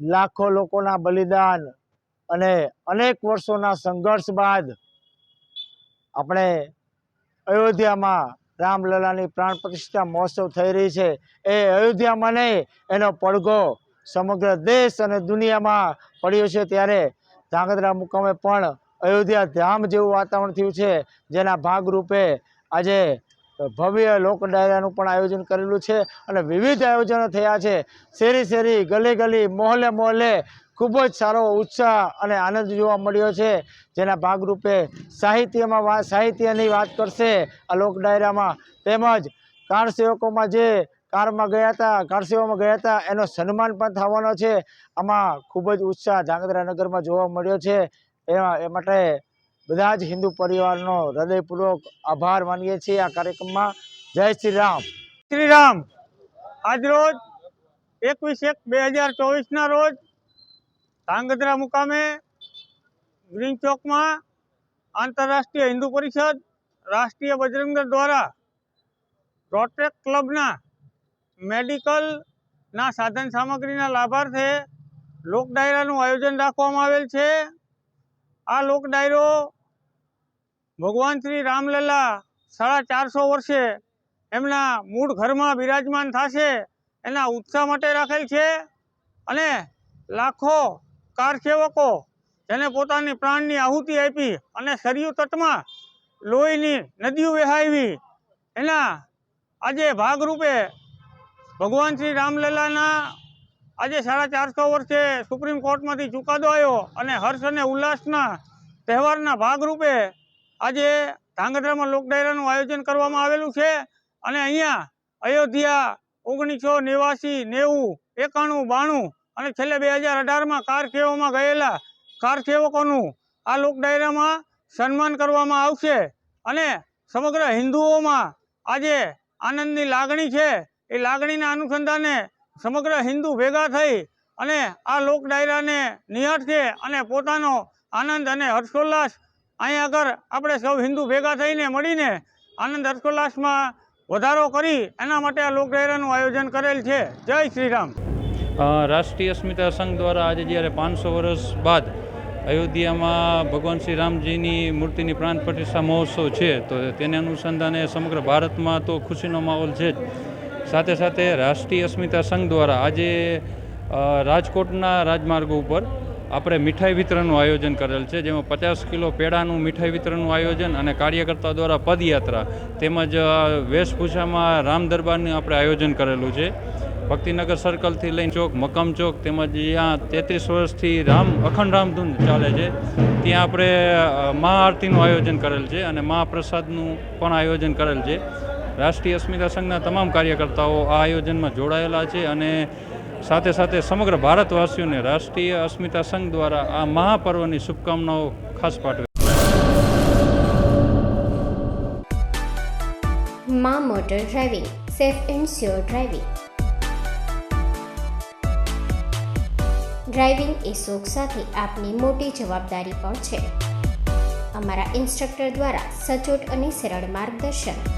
લાખો લોકોના બલિદાન અને અનેક વર્ષોના સંઘર્ષ બાદ આપણે અયોધ્યામાં રામલલાની પ્રાણ પ્રતિષ્ઠા મહોત્સવ થઈ રહી છે. એ અયોધ્યામાં નહીં, એનો પડઘો સમગ્ર દેશ અને દુનિયામાં પડ્યો છે ત્યારે ધાંગધ્રા મુકામે પણ અયોધ્યા ધામ જેવું વાતાવરણ થયું છે, જેના ભાગરૂપે આજે ભવ્ય લોકડાયરાનું પણ આયોજન કરેલું છે અને વિવિધ આયોજનો થયા છે. શેરી શેરી, ગલી ગલી મોહલ્લે મોહલ્લે ખૂબ જ સારો ઉત્સાહ અને આનંદ જોવા મળ્યો છે. જેના ભાગરૂપે સાહિત્યમાં વા, સાહિત્યની વાત કરશે આ લોકડાયરામાં તેમજ કારસેવકોમાં જે કારમાં ગયા હતા કારસેવામાં ગયા હતા, એનો સન્માન પણ થવાનો છે. આમાં ખૂબ જ ઉત્સાહ ધાંગધ્રા નગરમાં જોવા મળ્યો છે. એવા એ માટે બધા જ હિન્દુ પરિવારનો હૃદયપૂર્વક આભાર માનીએ છીએ આ કાર્યક્રમમાં. જય શ્રી રામ. શ્રી રામ. આજરોજ એકવીસ એક બે હજાર ચોવીસના રોજ ધાંગધ્રા મુકામે ગ્રીન ચોકમાં આંતરરાષ્ટ્રીય હિન્દુ પરિષદ રાષ્ટ્રીય બજરંગ દ્વારા રોટેક ક્લબના મેડિકલના સાધન સામગ્રીના લાભાર્થે લોક ડાયરાનું આયોજન રાખવામાં આવેલ છે. આ લોક ડાયરો ભગવાન શ્રી રામલલા સાડા ચારસો વર્ષે એમના મૂળ ઘરમાં બિરાજમાન થશે, એના ઉત્સાહ માટે રાખેલ છે અને લાખો કારસેવકો જેને પોતાની પ્રાણની આહુતિ આપી અને સરયુ તટમાં લોહીની નદીઓ વહેવી, એના આજે ભાગરૂપે ભગવાન શ્રી રામલલાના આજે સાડા ચારસો વર્ષે સુપ્રીમ કોર્ટમાંથી ચુકાદો આવ્યો અને હર્ષ અને ઉલ્લાસના તહેવારના ભાગરૂપે આજે ધાંગધ્રામાં લોક ડાયરાનું આયોજન કરવામાં આવેલું છે અને અહીંયા અયોધ્યા ઓગણીસો નેવાસી, નેવું, એકાણું, બાણું અને છેલ્લે બે હજાર અઢારમાં કાર સેવામાં ગયેલા કાર સેવકોનું આ લોક ડાયરામાં સન્માન કરવામાં આવશે અને સમગ્ર હિન્દુઓમાં આજે આનંદની લાગણી છે. એ લાગણીના અનુસંધાને સમગ્ર હિન્દુ ભેગા થઈ અને આ લોક ડાયરાને નિહાળશે અને પોતાનો આનંદ અને હર્ષોલ્લાસ અહીંયા આગળ આપણે સૌ હિન્દુ ભેગા થઈને મળીને આનંદ હર્ષોલ્લાસમાં વધારો કરી એના માટે આ લોક ડાયરાનું આયોજન કરેલ છે. જય શ્રી રામ રાષ્ટ્રીય અસ્મિતા સંઘ દ્વારા આજે જ્યારે પાંચસો વર્ષ બાદ અયોધ્યામાં ભગવાન શ્રી રામજીની મૂર્તિની પ્રાણ પ્રતિષ્ઠા મહોત્સવ છે, તો તેને અનુસંધાને સમગ્ર ભારતમાં તો ખુશીનો માહોલ છે જ. સાથે સાથે રાષ્ટ્રીય અસ્મિતા સંઘ દ્વારા આજે રાજકોટના રાજમાર્ગો ઉપર આપણે મીઠાઈ વિતરણનું આયોજન કરેલ છે, જેમાં પચાસ કિલો પેડાનું મીઠાઈ વિતરણનું આયોજન અને કાર્યકર્તા દ્વારા પદયાત્રા તેમજ વેશભૂષામાં રામ દરબારનું આપણે આયોજન કરેલું છે. ભક્તિનગર સર્કલથી લઈને ચોક મકમ ચોક તેમજ ત્યાં તેત્રીસ વર્ષથી રામ, અખંડ રામધૂન ચાલે છે, ત્યાં આપણે મહાઆરતીનું આયોજન કરેલ છે અને મહાપ્રસાદનું પણ આયોજન કરેલ છે. રાષ્ટ્રીય અસ્મિતા સંઘના તમામ કાર્યકર્તાઓ આ આયોજનમાં જોડાયેલા છે અને સાથે સાથે સમગ્ર ભારતવાસીઓને રાષ્ટ્રીય અસ્મિતા સંઘ દ્વારા આ મહાપર્વની શુભકામનાઓ ખાસ પાઠવે મા motor driving, safe and sure driving. Driving એ શોખ સાથે આપની મોટી જવાબદારી પણ છે. અમારા ઇન્સ્ટ્રક્ટર દ્વારા સચોટ અને સરળ માર્ગદર્શન.